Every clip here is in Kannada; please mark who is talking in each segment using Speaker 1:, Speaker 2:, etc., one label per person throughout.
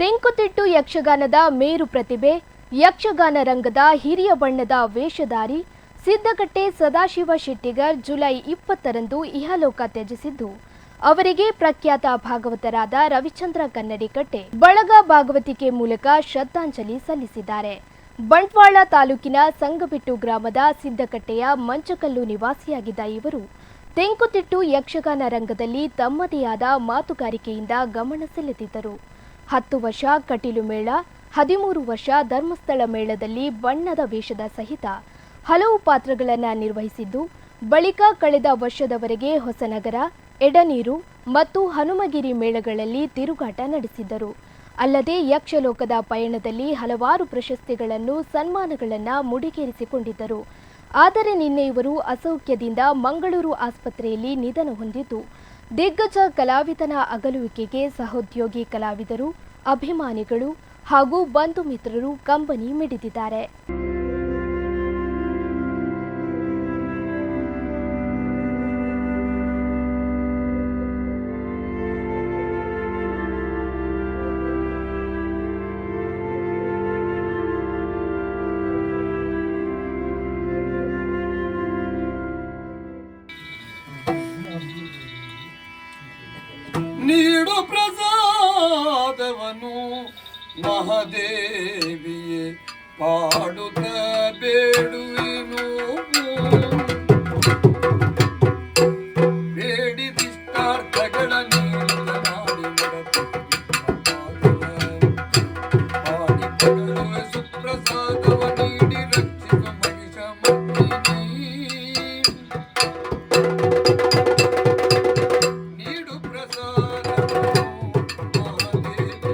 Speaker 1: ತೆಂಕುತಿಟ್ಟು ಯಕ್ಷಗಾನದ ಮೇರು ಪ್ರತಿಭೆ, ಯಕ್ಷಗಾನ ರಂಗದ ಹಿರಿಯ ಬಣ್ಣದ ವೇಷಧಾರಿ ಸಿದ್ದಗಟ್ಟೆ ಸದಾಶಿವ ಶೆಟ್ಟಿಗರ್ ಜುಲೈ ಇಪ್ಪತ್ತರಂದು ಇಹಲೋಕ ತ್ಯಜಿಸಿದ್ದು. ಅವರಿಗೆ ಪ್ರಖ್ಯಾತ ಭಾಗವತರಾದ ರವಿಚಂದ್ರ ಕನ್ನಡಿಕಟ್ಟೆ, ಬಳಗ ಭಾಗವತಿಕೆ ಮೂಲಕ ಶ್ರದ್ಧಾಂಜಲಿ ಸಲ್ಲಿಸಿದ್ದಾರೆ. ಬಂಟ್ವಾಳ ತಾಲೂಕಿನ ಸಂಗಬಿಟ್ಟು ಗ್ರಾಮದ ಸಿದ್ದಕಟ್ಟೆಯ ಮಂಚಕಲ್ಲು ನಿವಾಸಿಯಾಗಿದ್ದ ಇವರು ತೆಂಕುತಿಟ್ಟು ಯಕ್ಷಗಾನ ರಂಗದಲ್ಲಿ ತಮ್ಮದೇ ಆದ ಮಾತುಗಾರಿಕೆಯಿಂದ ಗಮನ ಸೆಳೆದಿದ್ದರು. ಹತ್ತು ವರ್ಷ ಕಟೀಲು ಮೇಳ, ಹದಿಮೂರು ವರ್ಷ ಧರ್ಮಸ್ಥಳ ಮೇಳದಲ್ಲಿ ಬಣ್ಣದ ವೇಷದ ಸಹಿತ ಹಲವು ಪಾತ್ರಗಳನ್ನು ನಿರ್ವಹಿಸಿದ್ದು, ಬಳಿಕ ಕಳೆದ ವರ್ಷದವರೆಗೆ ಹೊಸನಗರ, ಎಡನೀರು ಮತ್ತು ಹನುಮಗಿರಿ ಮೇಳಗಳಲ್ಲಿ ತಿರುಗಾಟ ನಡೆಸಿದ್ದರು ಅಲ್ಲದೆ ಯಕ್ಷಲೋಕದ ಪಯಣದಲ್ಲಿ ಹಲವಾರು ಪ್ರಶಸ್ತಿಗಳನ್ನು, ಸನ್ಮಾನಗಳನ್ನು ಮುಡಿಗೇರಿಸಿಕೊಂಡಿದ್ದರು. ಆದರೆ ನಿನ್ನೆ ಇವರು ಅಸೌಖ್ಯದಿಂದ ಮಂಗಳೂರು ಆಸ್ಪತ್ರೆಯಲ್ಲಿ ನಿಧನ ಹೊಂದಿದ್ದು ದಿಗ್ಗಜ ಕಲಾವಿದನ ಅಗಲುವಿಕೆಗೆ ಸಹೋದ್ಯೋಗಿ ಕಲಾವಿದರು ಅಭಿಮಾನಿಗಳು ಹಾಗೂ ಬಂಧು ಮಿತ್ರರು ಕಂಬನಿ ಮಿಡಿದಿದ್ದಾರೆ.
Speaker 2: ನೀಡು ಪ್ರಸಾದವನು ಮಹಾದೇವಿಯೇ ಪಾಡುತ್ತ ಬೇಡುವೆನು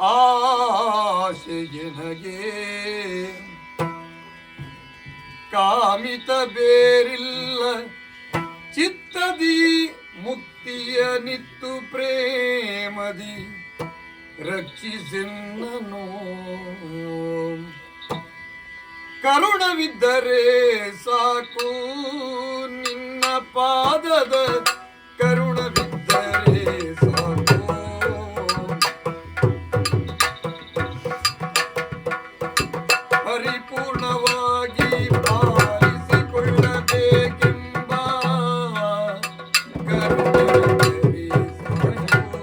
Speaker 2: ಭೂಮಿಯುಳ್ ಆಸೆಯನಗೆ ಕಾಮಿತ ಬೇರಿಲ್ಲ ಚಿತ್ತದಿ ಮುಕ್ತಿಯ ನಿತ್ತು ಪ್ರೇಮದಿ ರಕ್ಷಿಸಿನ್ನನು. ಕರುಣವಿದ್ದರೆ ಸಾಕು ನಿನ್ನ ಪಾದದ ಪರಿಪೂರ್ಣವಾಗಿ ಪಾಲಿಸಿಕೊಳ್ಳಬೇಕೆಂಬ ಕರುಣವಿದ್ದರೆ ಸಾಕು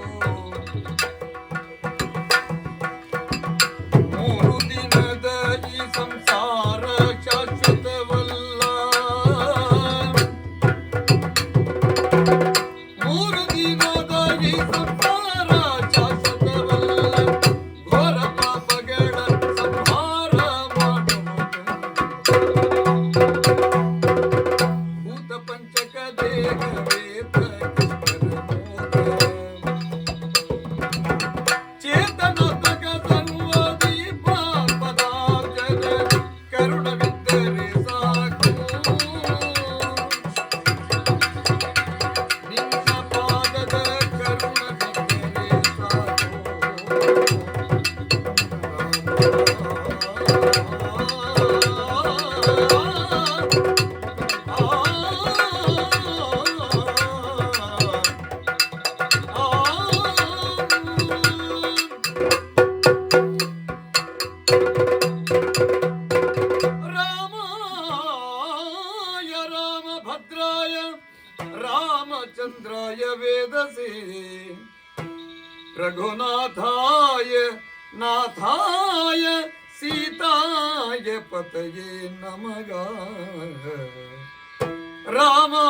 Speaker 2: ಮೂರು ದಿನದ ಈ ಸಂಸಾರ ಶಾಶ್ವತವಲ್ಲ. ಕರುಣವಿದ್ದರೆ रघुनाथाय नाथाय सीताय पतये नमः। रामा